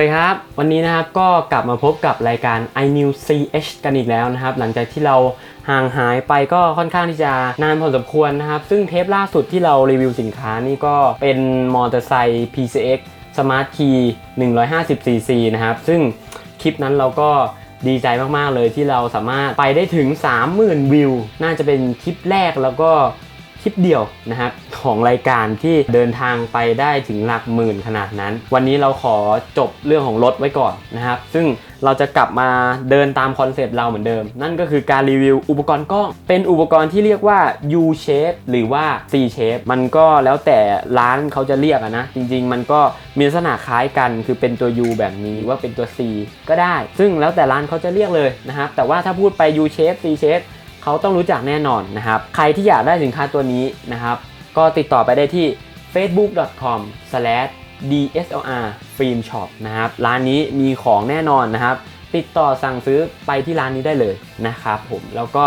วัสดีครับ วันนี้นะครับก็กลับมาพบกับรายการ iNew CH กันอีกแล้วนะครับ หลังจากที่เราห่างหายไปก็ค่อนข้างที่จะนานพอสมควรนะครับ ซึ่งเทปล่าสุดที่เรารีวิวสินค้านี่ก็เป็นมอเตอร์ไซค์ PCX Smart Key 150cc นะครับ ซึ่งคลิปนั้นเราก็ดีใจมาก ๆ เลยที่เราสามารถไปได้ถึง 30,000 วิว น่าจะเป็นคลิปแรกแล้วก็ คลิปเดียวนะครับของรายการที่เดินทางไปได้ถึงหลักหมื่นขนาดนั้น วันนี้เราขอจบเรื่องของรถไว้ก่อนนะครับ ซึ่งเราจะกลับมาเดินตามคอนเซปต์เราเหมือนเดิม นั่นก็คือการรีวิวอุปกรณ์กล้อง เป็นอุปกรณ์ที่เรียกว่า U shape หรือว่า C shape มันก็แล้วแต่ร้านเขาจะเรียกอะนะ จริง ๆ มันก็มีลักษณะคล้ายกันคือเป็นตัว U แบบนี้หรือว่าเป็นตัว C ก็ได้ ซึ่งแล้วแต่ร้านเขาจะเรียกเลยนะครับแต่ว่าถ้าพูดไป U shape C shape เขาต้องรู้จักแน่นอนนะครับ ใครที่อยากได้สินค้าตัวนี้นะครับ ก็ติดต่อไปได้ที่ facebook.com/dslr film shop นะครับ ร้านนี้มีของแน่นอนนะครับ ติดต่อสั่งซื้อไปที่ร้านนี้ได้เลยนะครับผม แล้วก็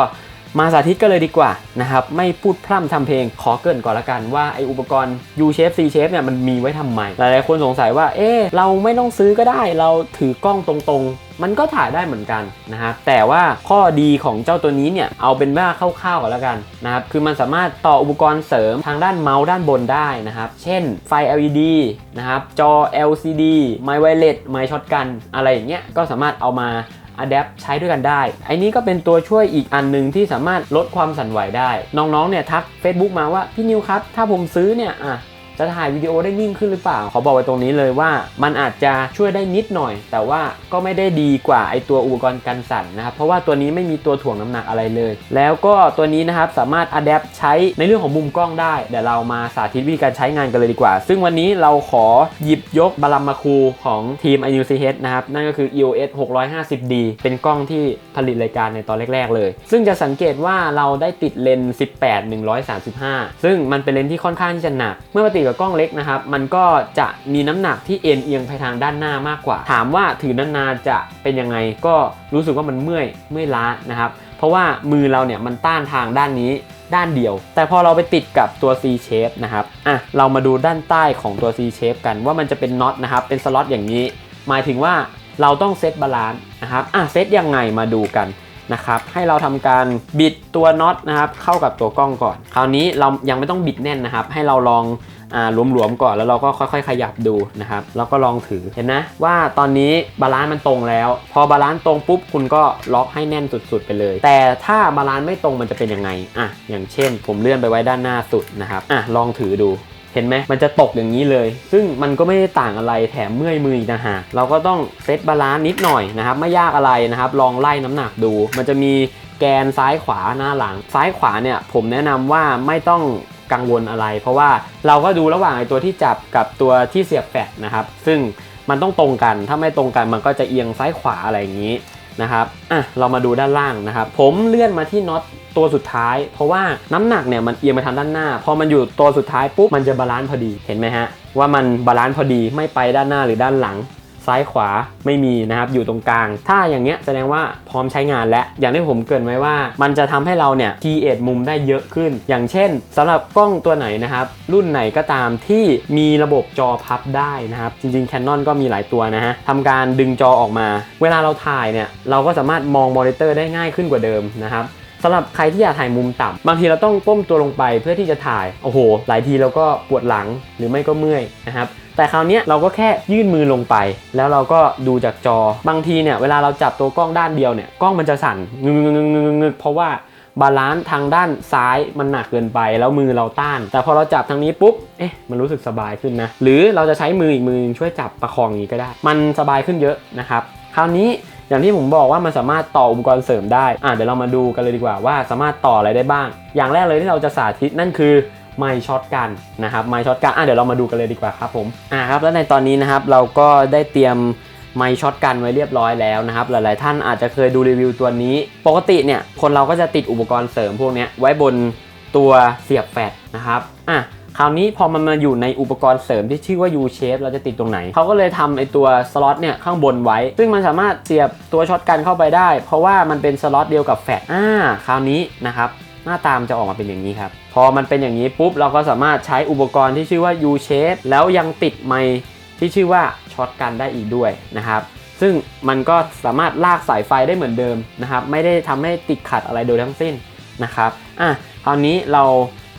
มาสาธิตกันเลยดีกว่านะครับไม่พูดพร่ำทำเพลงขอเกินก่อนละกันว่าไออุปกรณ์ U shape C shape เนี่ยมันมีไว้ทำไมหลายๆคนสงสัยว่าเอ๊เราไม่ต้องซื้อก็ได้ เราถือกล้องตรงๆ มันก็ถ่ายได้เหมือนกันนะครับแต่ว่าข้อดีของเจ้าตัวนี้เนี่ยเอาเป็นว่าคร่าวๆก่อนละกันนะครับคือมันสามารถต่ออุปกรณ์เสริมทางด้านเมาส์ด้านบนได้นะครับเช่นไฟ LED นะครับจอ LCD ไมค์ไวเลสไมค์ช็อตกันอะไรอย่างเงี้ยก็สามารถเอามา อัดแดปใช้ด้วยกันได้ ไอ้นี้ก็เป็นตัวช่วยอีกอันหนึ่งที่สามารถลดความสั่นไหวได้ น้องๆเนี่ยทัก Facebook มาว่าพี่นิวครับ ถ้าผมซื้อเนี่ยอะ จะถ่ายวิดีโอได้นิ่งขึ้นหรือเปล่า ขอบอกไว้ตรงนี้เลยว่า มันอาจจะช่วยได้นิดหน่อย แต่ว่าก็ไม่ได้ดีกว่าไอตัวอุปกรณ์กันสั่นนะครับเพราะว่าตัวนี้ไม่มีตัวถ่วงน้ำหนักอะไรเลย แล้วก็ตัวนี้นะครับสามารถอัดแอปใช้ในเรื่องของมุมกล้องได้เดี๋ยวเรามาสาธิตวิธีการใช้งานกันเลยดีกว่า ซึ่งวันนี้เราขอหยิบยกบาลัมมาคูของทีม i u c h นะครับนั่นก็คือ EOS 650D เป็นกล้องที่ผลิตรายการในตอนแรก ๆ เลย ซึ่งจะสังเกตว่าเราได้ติดเลนส์18 135 ซึ่งมันเป็นเลนส์ที่ค่อนข้างที่จะหนักเมื่อมาติดกับกล้องเล็กนะครับ มันก็จะมีน้ำหนักที่เอ็นเอียงไปทางด้านหน้ามากกว่า ถามว่าถือนานๆจะเป็นยังไงก็รู้สึกว่ามันเมื่อยเมื่อยล้านะครับ เพราะว่ามือเราเนี่ยมันต้านทางด้านนี้ด้านเดียว แต่พอเราไปติดกับตัว C shape นะครับอะเรามาดูด้านใต้ของตัว C shape กันว่ามันจะเป็นน็อตนะครับเป็นสล็อตอย่างนี้ หมายถึงว่าเราต้องเซตบาลานซ์นะครับอะเซตยังไงมาดูกันนะครับให้เราทำการบิดตัวน็อตนะครับเข้ากับตัวกล้องก่อน คราวนี้เรายังไม่ต้องบิดแน่นนะครับ ให้เราลอง อ่าหลวมๆก่อนแล้วเราก็ค่อยๆ ขยับดูนะครับแล้วก็ลองถือเห็นนะว่าตอนนี้บาลานซ์มันตรงแล้ว พอบาลานซ์ตรงปุ๊บคุณก็ล็อกให้แน่นสุดๆไปเลย แต่ถ้าบาลานซ์ไม่ตรงมันจะเป็นยังไงอะอย่างเช่น ผมเลื่อนไปไว้ด้านหน้าสุดนะครับอะลองถือดูเห็นไหมมันจะตกอย่างนี้เลย ซึ่งมันก็ไม่ได้ต่างอะไรแถมเมื่อยมืออีกนะฮะเราก็ต้องเซตบาลานซ์นิดหน่อยนะครับ ไม่ยากอะไรนะครับ ลองไล่น้ำหนักดู มันจะมีแกนซ้ายขวาหน้าหลัง ซ้ายขวาเนี่ยผมแนะนำว่าไม่ต้อง กังวลอะไร เพราะว่าเราก็ดูระหว่างไอ้ตัวที่จับกับตัวที่เสียบแฟลชนะครับ ซึ่งมันต้องตรงกันถ้าไม่ตรงกันมันก็จะเอียงซ้ายขวาอะไรอย่างนี้นะครับอะเรามาดูด้านล่างนะครับ ผมเลื่อนมาที่น็อตตัวสุดท้าย เพราะว่าน้ำหนักเนี่ยมันเอียงไปทางด้านหน้า พอมันอยู่ตัวสุดท้ายปุ๊บมันจะบาลานซ์พอดีเห็นไหมฮะว่ามันบาลานซ์พอดีไม่ไปด้านหน้าหรือด้านหลัง ซ้ายขวาไม่มีนะครับอยู่ตรงกลาง ถ้าอย่างเงี้ยแสดงว่าพร้อมใช้งานและอย่างที่ผมเกินไว้ว่า มันจะทำให้เราเนี่ยคีเอทมุมได้เยอะขึ้น อย่างเช่นสำหรับกล้องตัวไหนนะครับ รุ่นไหนก็ตามที่มีระบบจอพับได้นะครับ จริงๆ Canon ก็มีหลายตัวนะฮะทำการดึงจอออกมา เวลาเราถ่ายเนี่ยเราก็สามารถมองมอนิเตอร์ได้ง่ายขึ้นกว่าเดิมนะครับสำหรับใครที่อยากถ่ายมุมต่ำบางทีเราต้องก้มตัวลงไปเพื่อที่จะถ่าย โอ้โห หลายทีเราก็ปวดหลังหรือไม่ก็เมื่อยนะครับ แต่คราวนี้เราก็แค่ยื่นมือลงไป แล้วเราก็ดูจากจอบางทีเนี่ยเวลาเราจับตัวกล้องด้านเดียวเนี่ยกล้องมันจะสั่นงึงงึงงึงงึงเพราะว่าบาลานซ์ทางด้านซ้ายมันหนักเกินไปแล้วมือเราต้าน แต่พอเราจับทางนี้ปุ๊บเอ๊ะมันรู้สึกสบายขึ้นนะ หรือเราจะใช้มืออีกมือช่วยจับประคองอย่างนี้ก็ได้ มันสบายขึ้นเยอะนะครับคราวนี้อย่างที่ผมบอกว่ามันสามารถต่ออุปกรณ์เสริมได้อะเดี๋ยวเรามาดูกันเลยดีกว่าว่าสามารถต่ออะไรได้บ้าง อย่างแรกเลยที่เราจะสาธิตนั่นคือ ไมค์ช็อตกันนะครับไมค์ช็อตกันอะเดี๋ยวเรามาดูกันเลยดีกว่าครับผมอะครับแล้วในตอนนี้นะครับเราก็ได้เตรียมไมค์ช็อตกันไว้เรียบร้อยแล้วนะครับหลายๆท่านอาจจะเคยดูรีวิวตัวนี้ ปกติเนี่ยคนเราก็จะติดอุปกรณ์เสริมพวกนี้ไว้บนตัวเสียบแฟลชนะครับอะคราวนี้พอมันมาอยู่ในอุปกรณ์เสริมที่ชื่อว่า U shape เราจะติดตรงไหน เขาก็เลยทำไอตัวสล็อตเนี่ยข้างบนไว้ ซึ่งมันสามารถเสียบตัวช็อตกันเข้าไปได้ เพราะว่ามันเป็นสล็อตเดียวกับแฟลชอ่าคราวนี้นะครับ หน้าตามจะออกมาเป็นอย่างนี้ครับ พอมันเป็นอย่างนี้ปุ๊บเราก็สามารถใช้อุปกรณ์ที่ชื่อว่า U shape แล้วยังติดไม้ที่ชื่อว่าช็อตกันได้อีกด้วยนะครับ ซึ่งมันก็สามารถลากสายไฟได้เหมือนเดิมนะครับ ไม่ได้ทำให้ติดขัดอะไรโดยทั้งสิ้นนะครับ อะคราวนี้เรา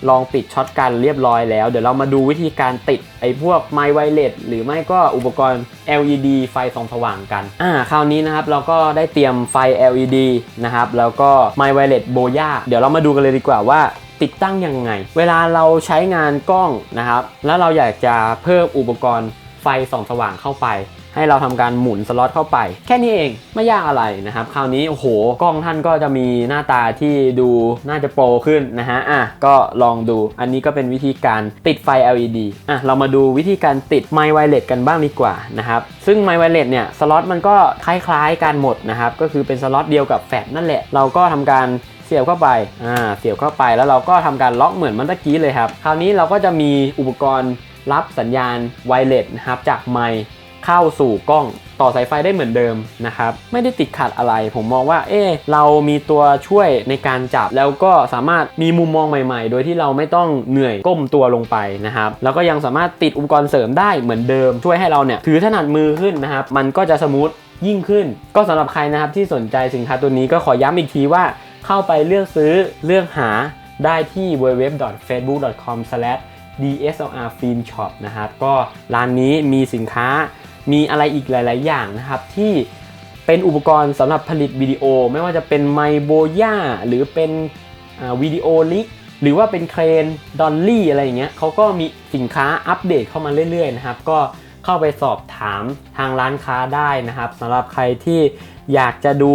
ลองติดช็อตกันเรียบร้อยแล้ว เดี๋ยวเรามาดูวิธีการติดไอ้พวกไมไวเลสหรือไม่ก็อุปกรณ์ LED ไฟส่องสว่างกัน อ่า คราวนี้นะครับเราก็ได้เตรียมไฟ LED นะครับ แล้วก็ไมไวเลสโบย่าเดี๋ยวเรามาดูกันเลยดีกว่าว่าติดตั้งยังไง เวลาเราใช้งานกล้องนะครับ แล้วเราอยากจะเพิ่มอุปกรณ์ไฟส่องสว่างเข้าไป ให้เราทำการหมุนสล็อตเข้าไป แค่นี้เองไม่ยากอะไรนะครับ คราวนี้โอ้โหกล้องท่านก็จะมีหน้าตาที่ดูน่าจะโปรขึ้นนะฮะอะก็ลองดูอันนี้ก็เป็นวิธีการติดไฟ LED อะเรามาดูวิธีการติดไมค์ไวเลสกันบ้างดีกว่านะครับซึ่งไมค์ไวเลสเนี่ยสล็อตมันก็คล้ายๆกันหมดนะครับก็คือเป็นสล็อตเดียวกับแฟลชนั่นแหละ เราก็ทำการเสียบเข้าไป อ่า เสียบเข้าไปแล้วเราก็ทำการล็อกเหมือนเมื่อกี้เลยครับ คราวนี้เราก็จะมีอุปกรณ์รับสัญญาณไวเลสนะครับจากไมค์ เข้าสู่กล้องต่อสายไฟได้เหมือนเดิมนะครับ ไม่ได้ติดขัดอะไร ผมมองว่า เอ๊ะเรามีตัวช่วยในการจับแล้วก็สามารถมีมุมมองใหม่ๆ โดยที่เราไม่ต้องเหนื่อยก้มตัวลงไปนะครับ แล้วก็ยังสามารถติดอุปกรณ์เสริมได้เหมือนเดิม ช่วยให้เราเนี่ยถือถนัดมือขึ้นนะครับ มันก็จะสมูทยิ่งขึ้น ก็สำหรับใครนะครับที่สนใจสินค้าตัวนี้ก็ขอย้ำอีกทีว่าเข้าไปเลือกซื้อเลือกหาได้ที่ www.facebook.com/dslrfilmshop นะครับก็ร้านนี้มีสินค้า มีอะไรอีกหลาย ๆ อย่างนะครับ ที่เป็นอุปกรณ์สำหรับผลิตวิดีโอ ไม่ว่าจะเป็นไมโบย่าหรือเป็นวิดีโอลิกหรือว่าเป็นเครนดอลลี่อะไรอย่างเงี้ยเขาก็มีสินค้าอัปเดตเข้ามาเรื่อย ๆ นะครับ ก็เข้าไปสอบถามทางร้านค้าได้นะครับสำหรับใครที่อยากจะดู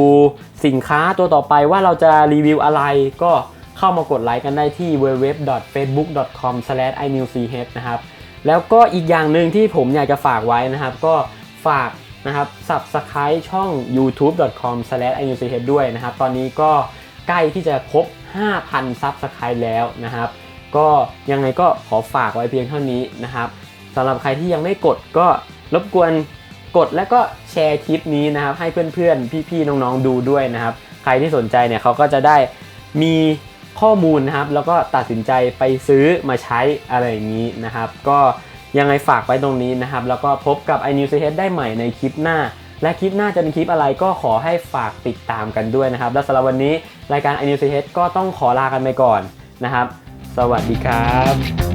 สินค้าตัวต่อไปว่าเราจะรีวิวอะไรก็เข้ามากดไลค์กันได้ที่ www.facebook.com/inewch นะครับ แล้วก็อีกอย่างหนึ่งที่ผมอยากจะฝากไว้นะครับ ก็ฝากนะครับ subscribe ช่อง youtube.com/inewch ด้วยนะครับ ตอนนี้ก็ใกล้ที่จะครบ 5,000 subscribe แล้วนะครับ ก็ยังไงก็ขอฝากไว้เพียงเท่านี้นะครับสำหรับใครที่ยังไม่กดก็รบกวนกดแล้วก็แชร์คลิปนี้นะครับ ให้เพื่อนๆ พี่ๆ น้องๆ ดูด้วยนะครับ ใครที่สนใจเนี่ยเขาก็จะได้มี ข้อมูลนะครับ แล้วก็ตัดสินใจไปซื้อมาใช้อะไรอย่างนี้นะครับ ก็ยังไงฝากไปตรงนี้นะครับ แล้วก็พบกับ i n e w s h ได้ใหม่ในคลิปหน้า และคลิปหน้าจะเป็นคลิปอะไรก็ขอให้ฝากติดตามกันด้วยนะครับ และสำหรับวันนี้รายการ i n e w s h ก็ต้องขอลากันไปก่อนนะครับ สวัสดีครับ